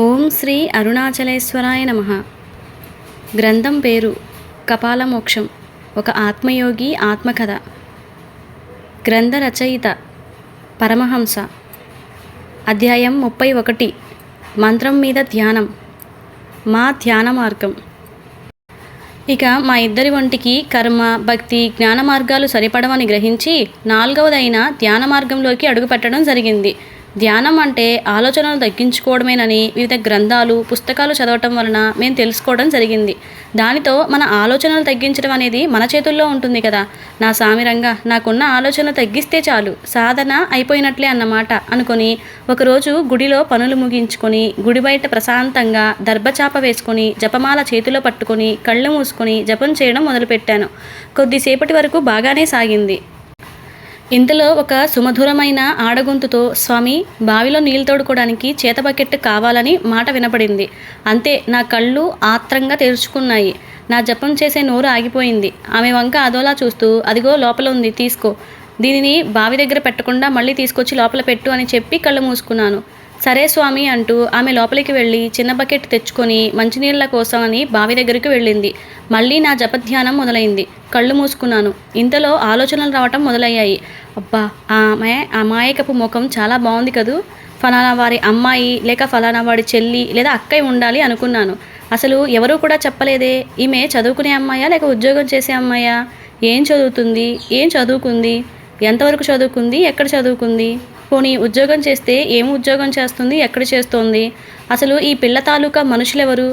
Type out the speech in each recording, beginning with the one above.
ఓం శ్రీ అరుణాచలేశ్వరాయ నమ. గ్రంథం పేరు కపాలమోక్షం ఒక ఆత్మయోగి ఆత్మకథ. గ్రంథ రచయిత పరమహంస. అధ్యాయం ముప్పై ఒకటి మంత్రం మీద ధ్యానం మా ధ్యాన మార్గం. ఇక మా ఇద్దరి వంటికి కర్మ భక్తి జ్ఞాన మార్గాలు సరిపడవని గ్రహించి నాలుగవదైన ధ్యాన మార్గంలోకి అడుగుపెట్టడం జరిగింది. ధ్యానం అంటే ఆలోచనలు తగ్గించుకోవడమేనని వివిధ గ్రంథాలు పుస్తకాలు చదవటం వలన మేము తెలుసుకోవడం జరిగింది. దానితో మన ఆలోచనలు తగ్గించడం అనేది మన చేతుల్లో ఉంటుంది కదా. నా సామిరంగా నాకున్న ఆలోచనలు తగ్గిస్తే చాలు సాధన అయిపోయినట్లే అన్నమాట అనుకొని ఒకరోజు గుడిలో పనులు ముగించుకొని గుడి బయట ప్రశాంతంగా దర్భచాప వేసుకొని జపమాల చేతిలో పట్టుకొని కళ్ళు మూసుకొని జపం చేయడం మొదలుపెట్టాను. కొద్దిసేపటి వరకు బాగానే సాగింది. ఇంతలో ఒక సుమధురమైన ఆడగొంతుతో స్వామి బావిలో నీళ్ళు తోడుకోవడానికి చేత బకెట్ కావాలని మాట వినపడింది. అంతే నా కళ్ళు ఆత్రంగా తెరుచుకున్నాయి. నా జపం చేసే నోరు ఆగిపోయింది. ఆమె వంక అదోలా చూస్తూ అదిగో లోపల ఉంది తీసుకో. దీనిని బావి దగ్గర పెట్టకుండా మళ్ళీ తీసుకొచ్చి లోపల పెట్టు అని చెప్పి కళ్ళు మూసుకున్నాను. సరే స్వామి అంటూ ఆమె లోపలికి వెళ్ళి చిన్న బకెట్ తెచ్చుకొని మంచినీళ్ళ కోసం అని బావి దగ్గరికి వెళ్ళింది. మళ్ళీ నా జపధ్యానం మొదలైంది. కళ్ళు మూసుకున్నాను. ఇంతలో ఆలోచనలు రావటం మొదలయ్యాయి. అబ్బా ఆమె అమాయకపు ముఖం చాలా బాగుంది కదూ. ఫలానా వారి అమ్మాయి లేక ఫలానా వాడి చెల్లి లేదా అక్కయ్య ఉండాలి అనుకున్నాను. అసలు ఎవరూ కూడా చెప్పలేదే ఈమె చదువుకునే అమ్మాయా లేక ఉద్యోగం చేసే అమ్మాయా? ఏం చదువుతుంది? ఏం చదువుకుంది? ఎంతవరకు చదువుకుంది? ఎక్కడ చదువుకుంది? పోనీ ఉద్యోగం చేస్తే ఏం ఉద్యోగం చేస్తుంది ఎక్కడ చేస్తోంది? అసలు ఈ పిల్ల తాలూకా మనుషులెవరు?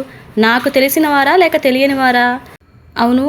నాకు తెలిసిన వారా లేక తెలియని వారా అవును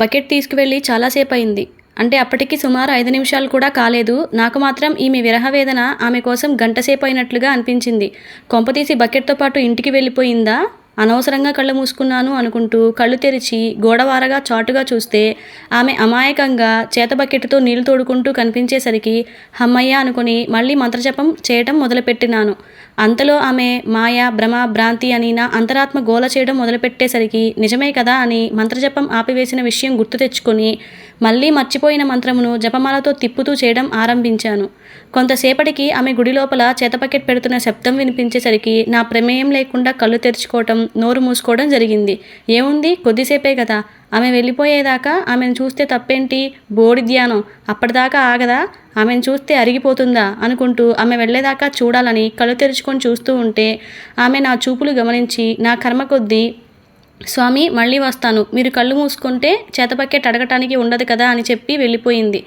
బకెట్ తీసుకువెళ్ళి చాలాసేపు అయింది అంటే అప్పటికి సుమారు ఐదు నిమిషాలు కూడా కాలేదు. నాకు మాత్రం ఈమె విరహవేదన ఆమె కోసం గంటసేపు అయినట్లుగా అనిపించింది. కొంపతీసి బకెట్తో పాటు ఇంటికి వెళ్ళిపోయిందా? అనవసరంగా కళ్ళు మూసుకున్నాను అనుకుంటూ కళ్ళు తెరిచి గోడవారగా చాటుగా చూస్తే ఆమె అమాయకంగా చేత బకెట్తో నీళ్ళు తోడుకుంటూ కనిపించేసరికి హమ్మయ్య అనుకుని మళ్ళీ మంత్రజపం చేయటం మొదలుపెట్టినాను. అంతలో ఆమె మాయ భ్రమ భ్రాంతి అని నా అంతరాత్మ గోల చేయడం మొదలుపెట్టేసరికి నిజమే కదా అని మంత్రజపం ఆపివేసిన విషయం గుర్తు తెచ్చుకొని మళ్ళీ మర్చిపోయిన మంత్రమును జపమాలతో తిప్పుతూ చేయడం ఆరంభించాను. కొంతసేపటికి ఆమె గుడి లోపల చేతపకెట్ పెడుతున్న శబ్దం వినిపించేసరికి నా ప్రమేయం లేకుండా కళ్ళు తెరుచుకోవటం నోరు మూసుకోవడం జరిగింది. ఏముంది? కొద్దిసేపే కదా. ఆమె వెళ్ళిపోయేదాకా ఆమెను చూస్తే తప్పేంటి? బోడి ధ్యానం. అప్పటిదాకా ఆగదా? ఆమెను చూస్తే అరిగిపోతుందా? అనుకుంటూ ఆమె వెళ్ళేదాకా చూడాలని కళ్ళు తెరుచుకొని చూస్తూ ఉంటే ఆమె నా చూపులు గమనించి నా కర్మ కొద్దీ స్వామి మళ్ళీ వస్తాను. మీరు కళ్ళు మూసుకుంటే చేతపక్కెట్ అడగటానికి ఉండదు కదా అని చెప్పి వెళ్ళిపోయింది.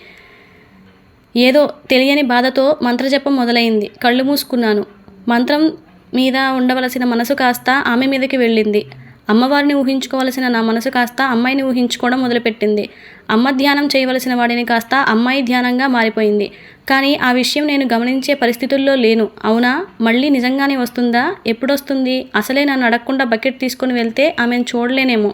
ఏదో తెలియని బాధతో మంత్రజపం మొదలైంది. కళ్ళు మూసుకున్నాను. మంత్రం మీద ఉండవలసిన మనసు కాస్త ఆమె మీదకి వెళ్ళింది. అమ్మవారిని ఊహించుకోవలసిన నా మనసు కాస్త అమ్మాయిని ఊహించుకోవడం మొదలుపెట్టింది. అమ్మ ధ్యానం చేయవలసిన వాడిని కాస్త అమ్మాయి ధ్యానంగా మారిపోయింది. కానీ ఆ విషయం నేను గమనించే పరిస్థితుల్లో లేను. అవునా? మళ్ళీ నిజంగానే వస్తుందా? ఎప్పుడొస్తుంది? అసలే నన్ను అడగకుండా బకెట్ తీసుకొని వెళ్తే ఆమెను చూడలేనేమో.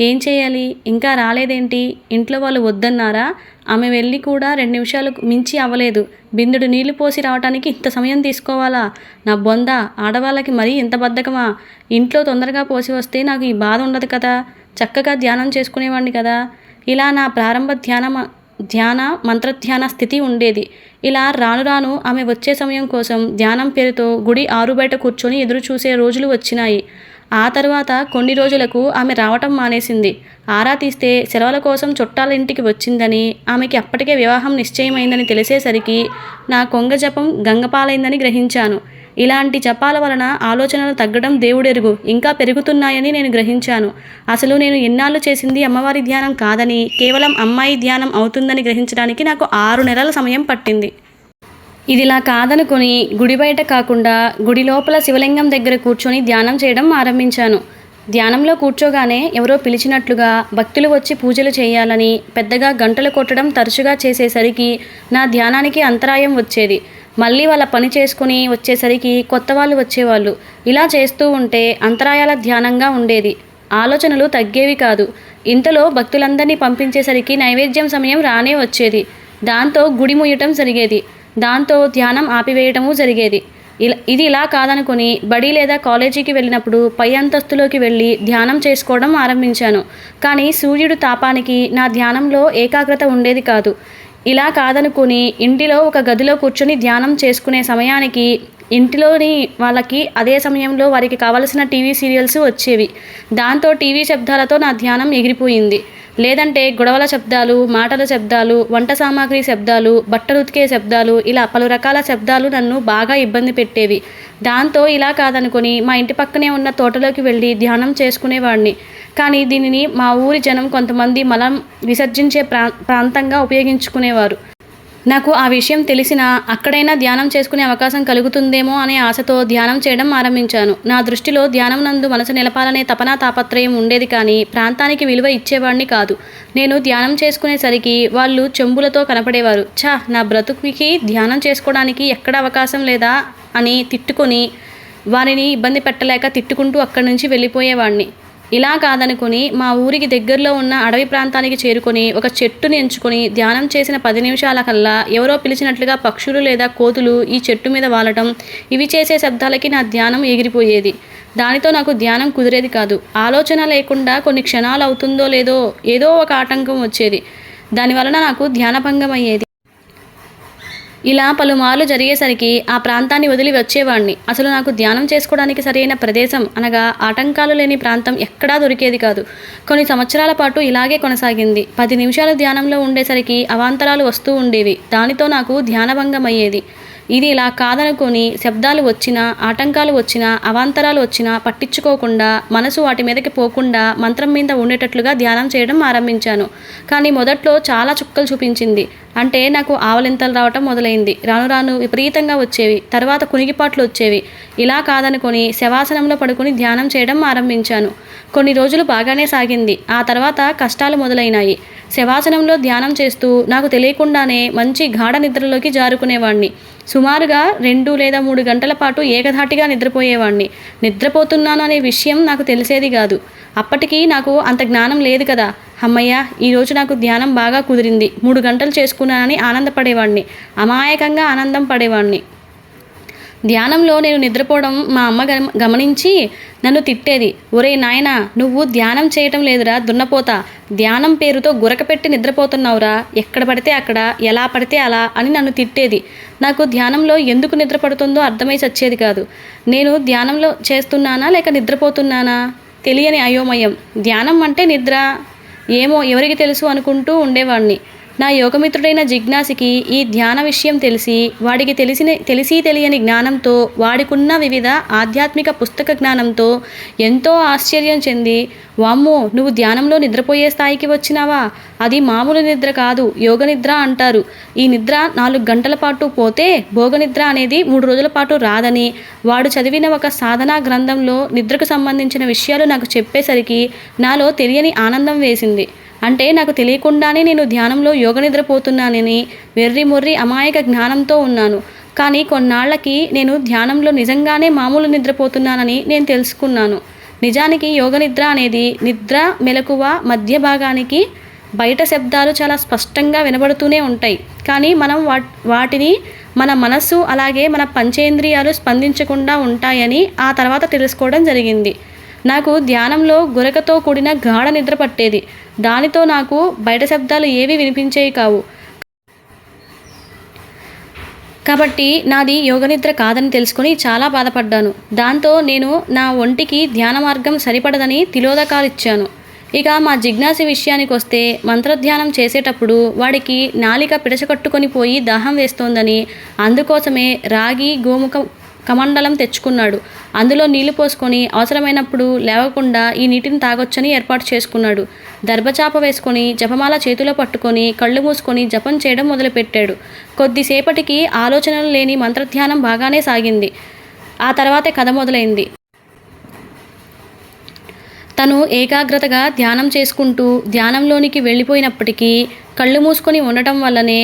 ఏం చేయాలి? ఇంకా రాలేదేంటి? ఇంట్లో వాళ్ళు వద్దన్నారా? ఆమె వెళ్ళి కూడా రెండు నిమిషాలు మించి అవ్వలేదు. బిందుడు నీళ్ళు పోసి రావడానికి ఇంత సమయం తీసుకోవాలా? నా బొంద ఆడవాళ్ళకి మరీ ఇంత బద్ధకమా? ఇంట్లో తొందరగా పోసి వస్తే నాకు ఈ బాధ ఉండదు కదా? చక్కగా ధ్యానం చేసుకునేవాడిని కదా? ఇలా నా ప్రారంభ ధ్యానం ధ్యాన మంత్రధ్యాన స్థితి ఉండేది. ఇలా రాను రాను ఆమె వచ్చే సమయం కోసం ధ్యానం పేరుతో గుడి ఆరుబయట కూర్చొని ఎదురు చూసే రోజులు వచ్చినాయి. ఆ తర్వాత కొన్ని రోజులకు ఆమె రావటం మానేసింది. ఆరా తీస్తే సెలవుల కోసం చుట్టాల ఇంటికి వచ్చిందని ఆమెకి అప్పటికే వివాహం నిశ్చయమైందని తెలిసేసరికి నా కొంగ జపం గంగపాలైందని గ్రహించాను. ఇలాంటి జపాల వలన ఆలోచనలు తగ్గడం దేవుడెరుగు. ఇంకా పెరుగుతున్నాయని నేను గ్రహించాను. అసలు నేను ఎన్నాళ్ళు చేసింది అమ్మవారి ధ్యానం కాదని కేవలం అమ్మాయి ధ్యానం అవుతుందని గ్రహించడానికి నాకు ఆరు నెలల సమయం పట్టింది. ఇదిలా కాదనుకొని గుడి బయట కాకుండా గుడి లోపల శివలింగం దగ్గర కూర్చొని ధ్యానం చేయడం ఆరంభించాను. ధ్యానంలో కూర్చోగానే ఎవరో పిలిచినట్లుగా భక్తులు వచ్చి పూజలు చేయాలని పెద్దగా గంటలు కొట్టడం తరచుగా చేసేసరికి నా ధ్యానానికి అంతరాయం వచ్చేది. మళ్ళీ వాళ్ళ పని చేసుకుని వచ్చేసరికి కొత్త వాళ్ళు వచ్చేవాళ్ళు. ఇలా చేస్తూ ఉంటే అంతరాయాల ధ్యానంగా ఉండేది. ఆలోచనలు తగ్గేవి కాదు. ఇంతలో భక్తులందరినీ పంపించేసరికి నైవేద్యం సమయం రానే వచ్చేది. దాంతో గుడి ముయ్యటం జరిగేది. దాంతో ధ్యానం ఆపివేయటము జరిగేది. ఇలా ఇది ఇలా కాదనుకుని బడి లేదా కాలేజీకి వెళ్ళినప్పుడు పై అంతస్తులోకి వెళ్ళి ధ్యానం చేసుకోవడం ఆరంభించాను. కానీ సూర్యుడు తాపానికి నా ధ్యానంలో ఏకాగ్రత ఉండేది కాదు. ఇలా కాదనుకుని ఇంటిలో ఒక గదిలో కూర్చొని ధ్యానం చేసుకునే సమయానికి ఇంటిలోని వాళ్ళకి అదే సమయంలో వారికి కావలసిన టీవీ సీరియల్స్ వచ్చేవి. దాంతో టీవీ శబ్దాలతో నా ధ్యానం ఎగిరిపోయింది. లేదంటే గొడవల శబ్దాలు మాటల శబ్దాలు వంట సామాగ్రి శబ్దాలు బట్టలు ఉతికే శబ్దాలు ఇలా పలు రకాల శబ్దాలు నన్ను బాగా ఇబ్బంది పెట్టేవి. దాంతో ఇలా కాదనుకొని మా ఇంటి పక్కనే ఉన్న తోటలోకి వెళ్ళి ధ్యానం చేసుకునేవాడిని కానీ దీనిని మా ఊరి జనం కొంతమంది మలం విసర్జించే ప్రా ప్రాంతంగా ఉపయోగించుకునేవారు. నాకు ఆ విషయం తెలిసినా అక్కడైనా ధ్యానం చేసుకునే అవకాశం కలుగుతుందేమో అనే ఆశతో ధ్యానం చేయడం ఆరంభించాను. నా దృష్టిలో ధ్యానం నందు మనసు నిలపాలనే తపనా తాపత్రయం ఉండేది కానీ ప్రాంతానికి విలువ ఇచ్చేవాడిని కాదు. నేను ధ్యానం చేసుకునేసరికి వాళ్ళు చెంబులతో కనపడేవారు. ఛా నా బ్రతుకుకి ధ్యానం చేసుకోవడానికి ఎక్కడ అవకాశం లేదా? అని తిట్టుకొని వారిని ఇబ్బంది పెట్టలేక తిట్టుకుంటూ అక్కడి నుంచి వెళ్ళిపోయేవాడిని ఇలా కాదనుకుని మా ఊరికి దగ్గరలో ఉన్న అడవి ప్రాంతానికి చేరుకొని ఒక చెట్టుని ఎంచుకొని ధ్యానం చేసిన పది నిమిషాల కల్లా ఎవరో పిలిచినట్లుగా పక్షులు లేదా కోతులు ఈ చెట్టు మీద వాలటం ఇవి చేసే శబ్దాలకి నా ధ్యానం ఎగిరిపోయేది. దానితో నాకు ధ్యానం కుదిరేది కాదు. ఆలోచన లేకుండా కొన్ని క్షణాలు అవుతుందో లేదో ఏదో ఒక ఆటంకం వచ్చేది. దానివలన నాకు ధ్యానభంగం అయ్యేది ఇలా పలుమార్లు జరిగేసరికి ఆ ప్రాంతాన్ని వదిలి వచ్చేవాడిని అసలు నాకు ధ్యానం చేసుకోవడానికి సరైన ప్రదేశం అనగా ఆటంకాలు లేని ప్రాంతం ఎక్కడా దొరికేది కాదు. కొన్ని సంవత్సరాల పాటు ఇలాగే కొనసాగింది. పది నిమిషాలు ధ్యానంలో ఉండేసరికి అవాంతరాలు వస్తూ ఉండేవి. దానితో నాకు ధ్యానభంగం అయ్యేది ఇది ఇలా కాదనుకొని శబ్దాలు వచ్చినా ఆటంకాలు వచ్చినా అవాంతరాలు వచ్చినా పట్టించుకోకుండా మనసు వాటి మీదకి పోకుండా మంత్రం మీద ఉండేటట్లుగా ధ్యానం చేయడం ఆరంభించాను. కానీ మొదట్లో చాలా చుక్కలు చూపించింది. అంటే నాకు ఆవలింతలు రావటం మొదలైంది. రాను రాను విపరీతంగా వచ్చేవి. తర్వాత కునిగిపాట్లు వచ్చేవి. ఇలా కాదనుకొని శవాసనంలో పడుకుని ధ్యానం చేయడం ఆరంభించాను. కొన్ని రోజులు బాగానే సాగింది. ఆ తర్వాత కష్టాలు మొదలైనాయి. శవాసనంలో ధ్యానం చేస్తూ నాకు తెలియకుండానే మంచి గాఢ నిద్రలోకి జారుకునేవాడిని సుమారుగా రెండు లేదా మూడు గంటల పాటు ఏకధాటిగా నిద్రపోయేవాడిని నిద్రపోతున్నాను అనే విషయం నాకు తెలిసేది కాదు. అప్పటికీ నాకు అంత జ్ఞానం లేదు కదా. అమ్మయ్య ఈరోజు నాకు ధ్యానం బాగా కుదిరింది. మూడు గంటలు చేసుకున్నానని ఆనందపడేవాడిని అమాయకంగా ఆనందం పడేవాడిని ధ్యానంలో నేను నిద్రపోవడం మా అమ్మ గమ- గమనించి నన్ను తిట్టేది. ఒరే నాయనా నువ్వు ధ్యానం చేయటం లేదురా దున్నపోతా. ధ్యానం పేరుతో గురకపెట్టి నిద్రపోతున్నావురా. ఎక్కడ పడితే అక్కడ ఎలా పడితే అలా అని నన్ను తిట్టేది. నాకు ధ్యానంలో ఎందుకు నిద్రపడుతుందో అర్థమై చచ్చేది కాదు. నేను ధ్యానంలో చేస్తున్నానా లేక నిద్రపోతున్నానా? తెలియని అయోమయం. ధ్యానం అంటే నిద్ర. ఏమో ఎవరికి తెలుసు అనుకుంటూ ఉండేవాడిని నా యోగమిత్రుడైన జిజ్ఞాసికి ఈ ధ్యాన విషయం తెలిసి వాడికి తెలిసిన తెలిసి తెలియని జ్ఞానంతో వాడికున్న వివిధ ఆధ్యాత్మిక పుస్తక జ్ఞానంతో ఎంతో ఆశ్చర్యం చెంది వామ్మో నువ్వు ధ్యానంలో నిద్రపోయే స్థాయికి వచ్చినావా? అది మామూలు నిద్ర కాదు యోగ నిద్ర అంటారు. ఈ నిద్ర నాలుగు గంటల పాటు పోతే భోగనిద్ర అనేది మూడు రోజుల పాటు రాదని వాడు చదివిన ఒక సాధనా గ్రంథంలో నిద్రకు సంబంధించిన విషయాలు నాకు చెప్పేసరికి నాలో తెలియని ఆనందం వేసింది. అంటే నాకు తెలియకుండానే నేను ధ్యానంలో యోగ నిద్రపోతున్నానని వెర్రి మొర్రి అమాయక జ్ఞానంతో ఉన్నాను. కానీ కొన్నాళ్ళకి నేను ధ్యానంలో నిజంగానే మామూలు నిద్రపోతున్నానని నేను తెలుసుకున్నాను. నిజానికి యోగ నిద్ర అనేది నిద్ర మెలకువ మధ్య భాగానికి బయట శబ్దాలు చాలా స్పష్టంగా వినబడుతూనే ఉంటాయి. కానీ మనం వా వాటిని మన మనస్సు అలాగే మన పంచేంద్రియాలు స్పందించకుండా ఉంటాయని ఆ తర్వాత తెలుసుకోవడం జరిగింది. నాకు ధ్యానంలో గురకతో కూడిన గాఢ నిద్ర పట్టేది. దానితో నాకు బయట శబ్దాలు ఏవి వినిపించేవి కావు. కాబట్టి నాది యోగనిద్ర కాదని తెలుసుకుని చాలా బాధపడ్డాను. దాంతో నేను నా ఒంటికి ధ్యాన మార్గం సరిపడదని తిలోదకాలు ఇచ్చాను ఇక మా జిజ్ఞాసి విషయానికి వస్తే మంత్రధ్యానం చేసేటప్పుడు వాడికి నాలిక పిడచకట్టుకొని పోయి దాహం వేస్తోందని అందుకోసమే రాగి గోముఖ కమండలం తెచ్చుకున్నాడు. అందులో నీళ్ళు పోసుకొని అవసరమైనప్పుడు లేవకుండా ఈ నీటిని తాగొచ్చని ఏర్పాటు చేసుకున్నాడు. దర్భచాప వేసుకొని జపమాల చేతిలో పట్టుకొని కళ్ళు మూసుకొని జపం చేయడం మొదలుపెట్టాడు. కొద్దిసేపటికి ఆలోచనలు లేని మంత్రధ్యానం బాగానే సాగింది. ఆ తర్వాతే కథ మొదలైంది. తను ఏకాగ్రతగా ధ్యానం చేసుకుంటూ ధ్యానంలోనికి వెళ్ళిపోయినప్పటికీ కళ్ళు మూసుకొని ఉండటం వల్లనే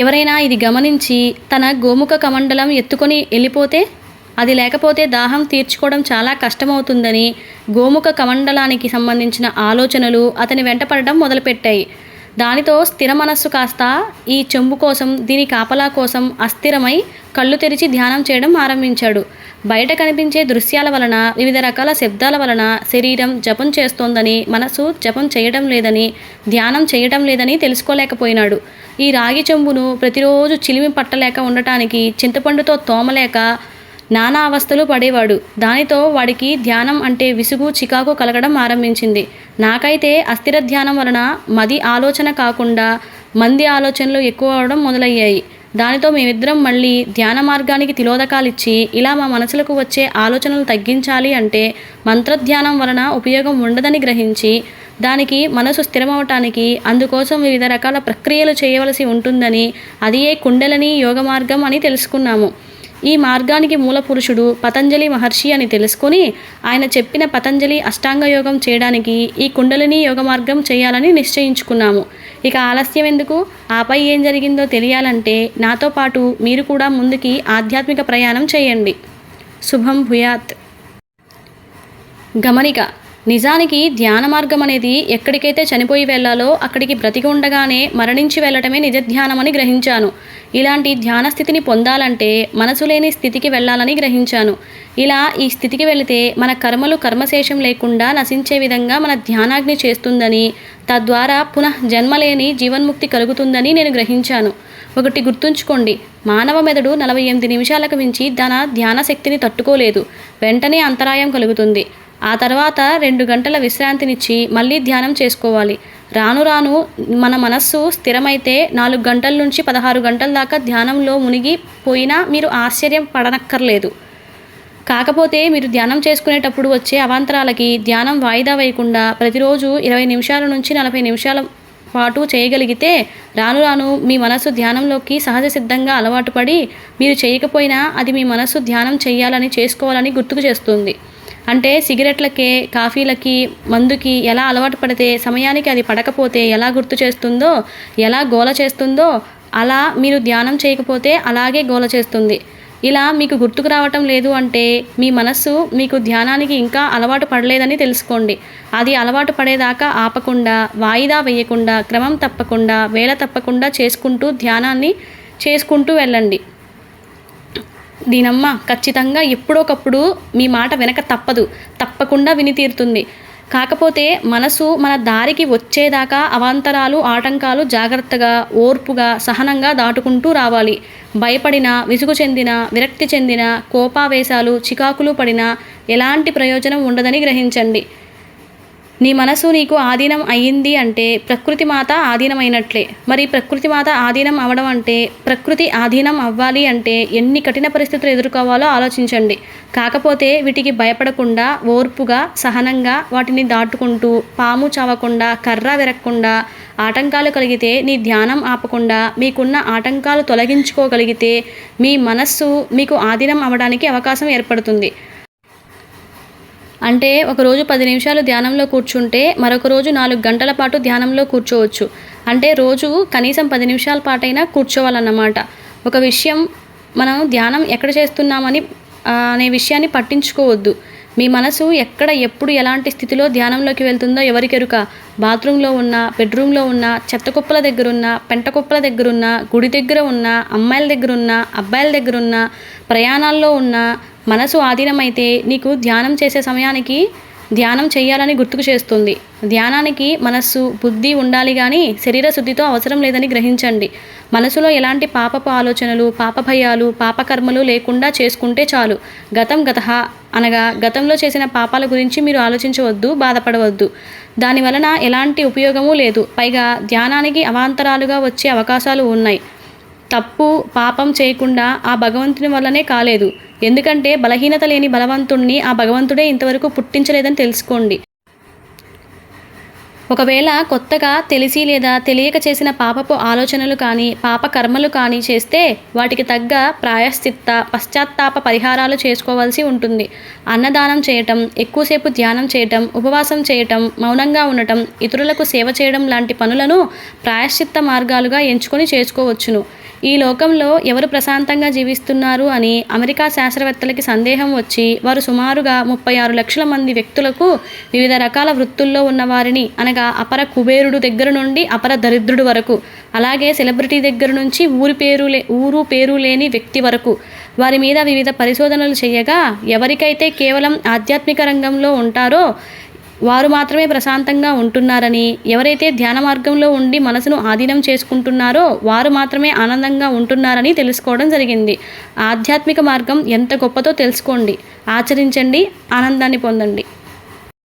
ఎవరైనా ఇది గమనించి తన గోముఖ కమండలం ఎత్తుకొని వెళ్ళిపోతే అది లేకపోతే దాహం తీర్చుకోవడం చాలా కష్టమవుతుందని గోముఖ కమండలానికి సంబంధించిన ఆలోచనలు అతని వెంటపడడం మొదలుపెట్టాయి. దానితో స్థిర మనస్సు కాస్త ఈ చెంబు కోసం దీని కాపలా కోసం అస్థిరమై కళ్ళు తెరిచి ధ్యానం చేయడం ఆరంభించాడు. బయట కనిపించే దృశ్యాల వలన వివిధ రకాల శబ్దాల వలన శరీరం జపం చేస్తోందని మనసు జపం చేయడం లేదని ధ్యానం చేయడం లేదని తెలుసుకోలేకపోయినాడు. ఈ రాగి చెంబును ప్రతిరోజు చిలిమి పట్టలేక ఉండటానికి చింతపండుతో తోమలేక నానా అవస్థలు పడేవాడు. దానితో వాడికి ధ్యానం అంటే విసుగు చికాకు కలగడం ఆరంభించింది. నాకైతే అస్థిర ధ్యానం వలన మది ఆలోచన కాకుండా మంది ఆలోచనలు ఎక్కువ అవడం మొదలయ్యాయి. దానితో మేమిద్దరం మళ్ళీ ధ్యాన మార్గానికి తిలోదకాలిచ్చి ఇలా మా మనసులకు వచ్చే ఆలోచనలు తగ్గించాలి అంటే మంత్రధ్యానం వలన ఉపయోగం ఉండదని గ్రహించి దానికి మనసు స్థిరమవటానికి అందుకోసం వివిధ రకాల ప్రక్రియలు చేయవలసి ఉంటుందని అదియే కుండలని యోగ మార్గం అని తెలుసుకున్నాము. ఈ మార్గానికి మూల పురుషుడు పతంజలి మహర్షి అని తెలుసుకొని ఆయన చెప్పిన పతంజలి అష్టాంగ యోగం చేయడానికి ఈ కుండలిని యోగ మార్గం చేయాలని నిశ్చయించుకున్నాము. ఇక ఆలస్యం ఎందుకు? ఆపై ఏం జరిగిందో తెలియాలంటే నాతో పాటు మీరు కూడా ముందుకి ఆధ్యాత్మిక ప్రయాణం చేయండి. శుభం భూయాత్. గమనిక నిజానికి ధ్యాన మార్గం అనేది ఎక్కడికైతే చనిపోయి వెళ్ళాలో అక్కడికి బ్రతికి ఉండగానే మరణించి వెళ్ళటమే నిజ ధ్యానమని గ్రహించాను. ఇలాంటి ధ్యాన స్థితిని పొందాలంటే మనసు లేని స్థితికి వెళ్ళాలని గ్రహించాను. ఇలా ఈ స్థితికి వెళితే మన కర్మలు కర్మశేషం లేకుండా నశించే విధంగా మన ధ్యానాగ్ని చేస్తుందని తద్వారా పునః జన్మలేని జీవన్ముక్తి కలుగుతుందని నేను గ్రహించాను. ఒకటి గుర్తుంచుకోండి మానవ మెదడు నలభై ఎనిమిది నిమిషాలకు మించి తన ధ్యాన శక్తిని తట్టుకోలేదు. వెంటనే అంతరాయం కలుగుతుంది. ఆ తర్వాత రెండు గంటల విశ్రాంతినిచ్చి మళ్ళీ ధ్యానం చేసుకోవాలి. రాను రాను మన మనస్సు స్థిరమైతే నాలుగు గంటల నుంచి పదహారు గంటల దాకా ధ్యానంలో మునిగి పోయినా మీరు ఆశ్చర్యం పడనక్కర్లేదు. కాకపోతే మీరు ధ్యానం చేసుకునేటప్పుడు వచ్చే అవాంతరాలకి ధ్యానం వాయిదా వేయకుండా ప్రతిరోజు ఇరవై నిమిషాల నుంచి నలభై నిమిషాల పాటు చేయగలిగితే రాను రాను మీ మనసు ధ్యానంలోకి సహజ సిద్ధంగా అలవాటు పడి మీరు చేయకపోయినా అది మీ మనసు ధ్యానం చేయాలని చేసుకోవాలని గుర్తుకు చేస్తుంది. అంటే సిగరెట్లకే కాఫీలకి మందుకి ఎలా అలవాటు పడితే సమయానికి అది పడకపోతే ఎలా గుర్తు చేస్తుందో ఎలా గోల చేస్తుందో అలా మీరు ధ్యానం చేయకపోతే అలాగే గోల చేస్తుంది. ఇలా మీకు గుర్తుకు రావటం లేదు అంటే మీ మనస్సు మీకు ధ్యానానికి ఇంకా అలవాటు పడలేదని తెలుసుకోండి. అది అలవాటు పడేదాకా ఆపకుండా వాయిదా వేయకుండా క్రమం తప్పకుండా వేళ తప్పకుండా చేసుకుంటూ ధ్యానాన్ని చేసుకుంటూ వెళ్ళండి. దీనమ్మ ఖచ్చితంగా ఎప్పుడోకప్పుడు మీ మాట వెనక తప్పదు. తప్పకుండా విని తీరుతుంది. కాకపోతే మనసు మన దారికి వచ్చేదాకా అవాంతరాలు ఆటంకాలు జాగ్రత్తగా ఓర్పుగా సహనంగా దాటుకుంటూ రావాలి. భయపడిన విసుగు చెందిన విరక్తి చెందిన కోపావేశాలు చికాకులు పడిన ఎలాంటి ప్రయోజనం ఉండదని గ్రహించండి. నీ మనసు నీకు ఆధీనం అయ్యింది అంటే ప్రకృతి మాత ఆధీనమైనట్లే. మరి ప్రకృతి మాత ఆధీనం అవడం అంటే ప్రకృతి ఆధీనం అవ్వాలి అంటే ఎన్ని కఠిన పరిస్థితులు ఎదుర్కోవాలో ఆలోచించండి. కాకపోతే వీటికి భయపడకుండా ఓర్పుగా సహనంగా వాటిని దాటుకుంటూ పాము చావకుండా కర్ర విరక్కుండా ఆటంకాలు కలిగితే నీ ధ్యానం ఆపకుండా మీకున్న ఆటంకాలు తొలగించుకోగలిగితే మీ మనస్సు మీకు ఆధీనం అవ్వడానికి అవకాశం ఏర్పడుతుంది. అంటే ఒకరోజు పది నిమిషాలు ధ్యానంలో కూర్చుంటే మరొక రోజు నాలుగు గంటల పాటు ధ్యానంలో కూర్చోవచ్చు. అంటే రోజు కనీసం పది నిమిషాల పాటైనా కూర్చోవాలన్నమాట. ఒక విషయం మనం ధ్యానం ఎక్కడ చేస్తున్నామని అనే విషయాన్ని పట్టించుకోవద్దు. మీ మనసు ఎక్కడ ఎప్పుడు ఎలాంటి స్థితిలో ధ్యానంలోకి వెళ్తుందో ఎవరికెరుక? బాత్రూంలో ఉన్న బెడ్రూమ్లో ఉన్న చెత్త కుప్పల దగ్గర ఉన్న పెంట కుప్పల దగ్గరున్న గుడి దగ్గర ఉన్న అమ్మాయిల దగ్గరున్నా అబ్బాయిల దగ్గరున్నా ప్రయాణాల్లో ఉన్న మనసు ఆధీనమైతే నీకు ధ్యానం చేసే సమయానికి ధ్యానం చేయాలని గుర్తుకు చేస్తుంది. ధ్యానానికి మనస్సు బుద్ధి ఉండాలి కానీ శరీర శుద్ధితో అవసరం లేదని గ్రహించండి. మనసులో ఎలాంటి పాపపు ఆలోచనలు పాప భయాలు పాపకర్మలు లేకుండా చేసుకుంటే చాలు. గతం గత అనగా గతంలో చేసిన పాపాల గురించి మీరు ఆలోచించవద్దు బాధపడవద్దు. దాని వలన ఎలాంటి ఉపయోగము లేదు. పైగా ధ్యానానికి అవాంతరాలుగా వచ్చే అవకాశాలు ఉన్నాయి. తప్పు పాపం చేయకుండా ఆ భగవంతుని వల్లనే కాలేదు. ఎందుకంటే బలహీనత లేని బలవంతుణ్ణి ఆ భగవంతుడే ఇంతవరకు పుట్టించలేదని తెలుసుకోండి. ఒకవేళ కొత్తగా తెలిసి లేదా తెలియక చేసిన పాపపు ఆలోచనలు కానీ పాప కర్మలు కానీ చేస్తే వాటికి తగ్గ ప్రాయశ్చిత్త పశ్చాత్తాప పరిహారాలు చేసుకోవాల్సి ఉంటుంది. అన్నదానం చేయటం ఎక్కువసేపు ధ్యానం చేయటం ఉపవాసం చేయటం మౌనంగా ఉండటం ఇతరులకు సేవ చేయడం లాంటి పనులను ప్రాయశ్చిత్త మార్గాలుగా ఎంచుకొని చేసుకోవచ్చును. ఈ లోకంలో ఎవరు ప్రశాంతంగా జీవిస్తున్నారు అని అమెరికా శాస్త్రవేత్తలకి సందేహం వచ్చి వారు సుమారుగా ముప్పై ఆరు లక్షల మంది వ్యక్తులకు వివిధ రకాల వృత్తుల్లో ఉన్న వారిని అనగా అపర కుబేరుడు దగ్గర నుండి అపర దరిద్రుడు వరకు అలాగే సెలబ్రిటీ దగ్గర నుంచి ఊరి పేరు లే ఊరు పేరు లేని వ్యక్తి వరకు. వారి మీద వివిధ పరిశోధనలు చేయగా ఎవరికైతే కేవలం ఆధ్యాత్మిక రంగంలో ఉంటారో వారు మాత్రమే ప్రశాంతంగా ఉంటున్నారని ఎవరైతే ధ్యాన మార్గంలో ఉండి మనసును ఆధీనం చేసుకుంటున్నారో వారు మాత్రమే ఆనందంగా ఉంటున్నారని తెలుసుకోవడం జరిగింది. ఆధ్యాత్మిక మార్గం ఎంత గొప్పదో తెలుసుకోండి. ఆచరించండి ఆనందాన్ని పొందండి.